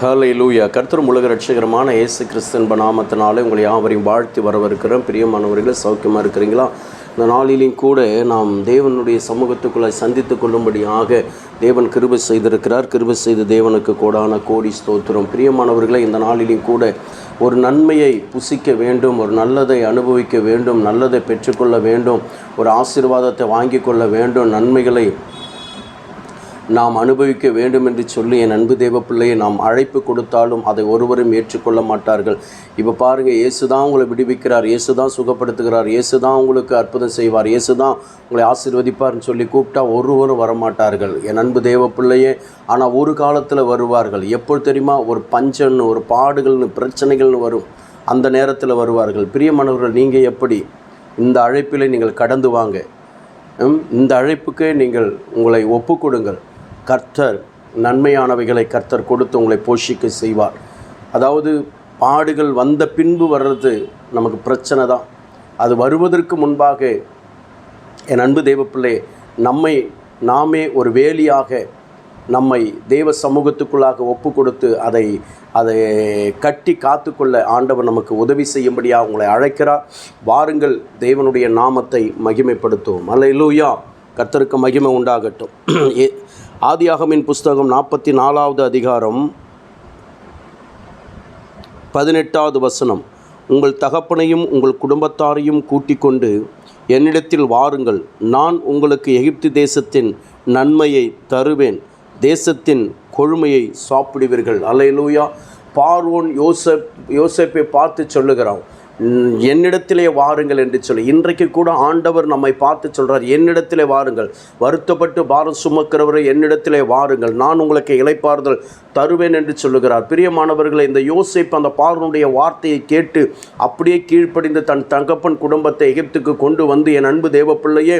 ஹலை லூயா கருத்தரும் உலக ரட்சகரமான இயேசு கிறிஸ்தன் நாமத்தினாலே உங்களை யாவரையும் வாழ்த்தி வரவிருக்கிறோம் பிரியமானவர்களே சௌக்கியமாக இருக்கிறீங்களா? இந்த நாளிலும் கூட நாம் தேவனுடைய சமூகத்துக்குள்ளே சந்தித்து கொள்ளும்படியாக தேவன் கிருபை செய்திருக்கிறார். கிருபை செய்த தேவனுக்கு கோடான கோடி ஸ்தோத்திரம். பிரியமானவர்களே இந்த நாளிலும் கூட ஒரு நன்மையை புசிக்க வேண்டும் ஒரு நல்லதை அனுபவிக்க வேண்டும் நல்லதை பெற்றுக்கொள்ள வேண்டும் ஒரு ஆசீர்வாதத்தை வாங்கி கொள்ள வேண்டும் நன்மைகளை நாம் அனுபவிக்க வேண்டும் என்று சொல்லி என் அன்பு தேவ பிள்ளையை நாம் அழைப்பு கொடுத்தாலும் அதை ஒருவரும் ஏற்றுக்கொள்ள மாட்டார்கள். இப்போ பாருங்கள் இயேசு தான் உங்களை விடுவிக்கிறார் இயேசு தான் சுகப்படுத்துகிறார் இயேசு தான் உங்களுக்கு அற்புதம் செய்வார் இயேசு தான் உங்களை ஆசீர்வதிப்பார்னு சொல்லி கூப்பிட்டா ஒருவரும் வரமாட்டார்கள். என் அன்பு தேவ பிள்ளையே ஆனால் ஒரு காலத்தில் வருவார்கள். எப்போ தெரியுமா? ஒரு பஞ்சன்னு ஒரு பாடுகள்னு பிரச்சனைகள்னு வரும். அந்த நேரத்தில் வருவார்கள். பிரியமானவர்கள் நீங்கள் எப்படி? இந்த அழைப்பில் நீங்கள் கடந்து வாங்க. இந்த அழைப்புக்கு நீங்கள் உங்களை ஒப்புக்கொடுங்கள் கர்த்தர் நன்மையானவைகளை கர்த்தர் கொடுத்து உங்களை போஷிக்க செய்வார். அதாவது பாடுகள் வந்த பின்பு வர்றது நமக்கு பிரச்சனை தான். அது வருவதற்கு முன்பாக என் அன்பு தேவப்பிள்ளை நம்மை நாமே ஒரு வேலியாக நம்மை தெய்வ சமூகத்துக்குள்ளாக ஒப்பு கொடுத்து அதை அதை கட்டி காத்துக்கொள்ள ஆண்டவர் நமக்கு உதவி செய்யும்படியாக உங்களை அழைக்கிறார். வாருங்கள் தேவனுடைய நாமத்தை மகிமைப்படுத்துவோம். அல்லேலூயா. கர்த்தருக்கு மகிமை உண்டாகட்டும். ஏ- ஆதியாகமின் புஸ்தகம் நாற்பத்தி நாலாவது அதிகாரம் பதினெட்டாவது வசனம். உங்கள் தகப்பனையும் உங்கள் குடும்பத்தாரையும் கூட்டிக் கொண்டு என்னிடத்தில் வாருங்கள். நான் உங்களுக்கு எகிப்து தேசத்தின் நன்மையை தருவேன். தேசத்தின் கொழுமையை சாப்பிடுவீர்கள். அலையலூயா. பார்வோன் யோசப் யோசப்பை பார்த்து சொல்லுகிறான். என்னிடத்திலே வாருங்கள் என்று சொல்லி. இன்றைக்கு கூட ஆண்டவர் நம்மை பார்த்து சொல்கிறார் என்னிடத்திலே வாருங்கள். வருத்தப்பட்டு பாரம் சுமக்கிறவரை என்னிடத்திலே வாருங்கள். நான் உங்களுக்கு இளைப்பாறுதல் தருவேன் என்று சொல்லுகிறார். பிரியமானவர்களை இந்த யோசிப்பு அந்த பாரனுடைய வார்த்தையை கேட்டு அப்படியே கீழ்ப்படிந்து தன் தகப்பன் குடும்பத்தை எகிப்துக்கு கொண்டு வந்து என் அன்பு தேவப்பிள்ளையே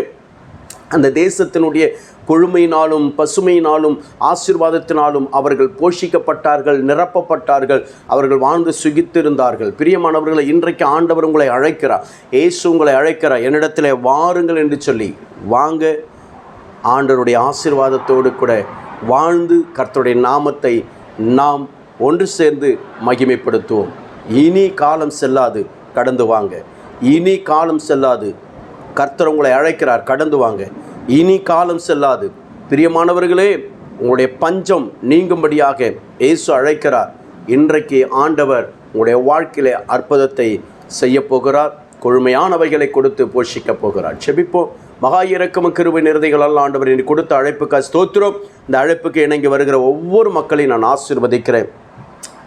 அந்த தேசத்தினுடைய கொழுமையினாலும் பசுமையினாலும் ஆசீர்வாதத்தினாலும் அவர்கள் போஷிக்கப்பட்டார்கள் நிரப்பப்பட்டார்கள் அவர்கள் வாழ்ந்து சுகித்திருந்தார்கள். பிரியமானவர்களை இன்றைக்கு ஆண்டவர் உங்களை அழைக்கிறார். இயேசு உங்களை அழைக்கிறார். என்னிடத்தில் வாருங்கள் என்று சொல்லி வாங்க ஆண்டவருடைய ஆசிர்வாதத்தோடு கூட வாழ்ந்து கர்த்தருடைய நாமத்தை நாம் ஒன்று சேர்ந்து மகிமைப்படுத்துவோம். இனி காலம் செல்லாது கடந்து வாங்க. இனி காலம் செல்லாது கர்த்தர் உங்களை அழைக்கிறார் கடந்து வாங்க. இனி காலம் செல்லாது. பிரியமானவர்களே உங்களுடைய பஞ்சம் நீங்கும்படியாக இயேசு அழைக்கிறார். இன்றைக்கு ஆண்டவர் உங்களுடைய வாழ்க்கையிலே அற்புதத்தை செய்ய போகிறார் கொழுமையானவைகளை கொடுத்து போஷிக்கப் போகிறார். செபிப்போம் மகா இறக்கம கிருவை நிறதைகள் அல்ல ஆண்டவர் இனி கொடுத்த அழைப்புக்கு ஸ்தோத்திரம். இந்த அழைப்புக்கு இணங்கி வருகிற ஒவ்வொரு மக்களையும் நான் ஆசீர்வதிக்கிறேன்.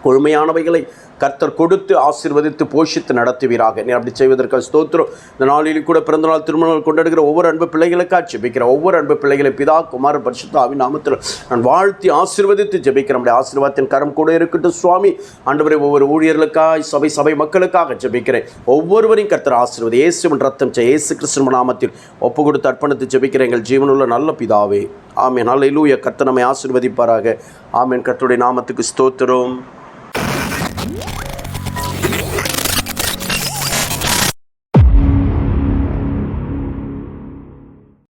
கொழுமையானவைகளை கர்த்தர் கொடுத்து ஆசீர்வதித்து போஷித்து நடத்துவீராக. நீ அப்படி செய்வதற்காக ஸ்தோத்திரம். இந்த நாளில் கூட பிறந்தநாள் திருமணங்கள் கொண்டாடுகிற ஒவ்வொரு அன்பு பிள்ளைகளுக்காக ஜெபிக்கிற ஒவ்வொரு அன்பு பிள்ளைகளை பிதா குமார பரிசுத்த ஆவின் நாமத்தில் நான் வாழ்த்தி ஆசிர்வதித்து ஜெபிக்கிற நம்முடைய ஆசீர்வாதத்தின் கரம் கூட இருக்கட்டும் சுவாமி. ஆண்டவரை ஒவ்வொரு ஊழியர்களுக்காக சபை சபை மக்களுக்காக ஜெபிக்கிறேன். ஒவ்வொருவரையும் கர்த்தர் ஆசீர்வதி. இயேசுவின் ரத்தம் செய் இயேசு கிறிஸ்துவ நாமத்தில் ஒப்பு கொடுத்து அர்ப்பணித்து ஜெபிக்கிறேன். எங்கள் ஜீவனுள்ள நல்ல பிதாவே. ஆமென். நல்ல இலூய கர்த்தனமை ஆசிர்வதிப்பாராக. ஆமேன். கர்த்தருடைய நாமத்துக்கு ஸ்தோத்திரம்.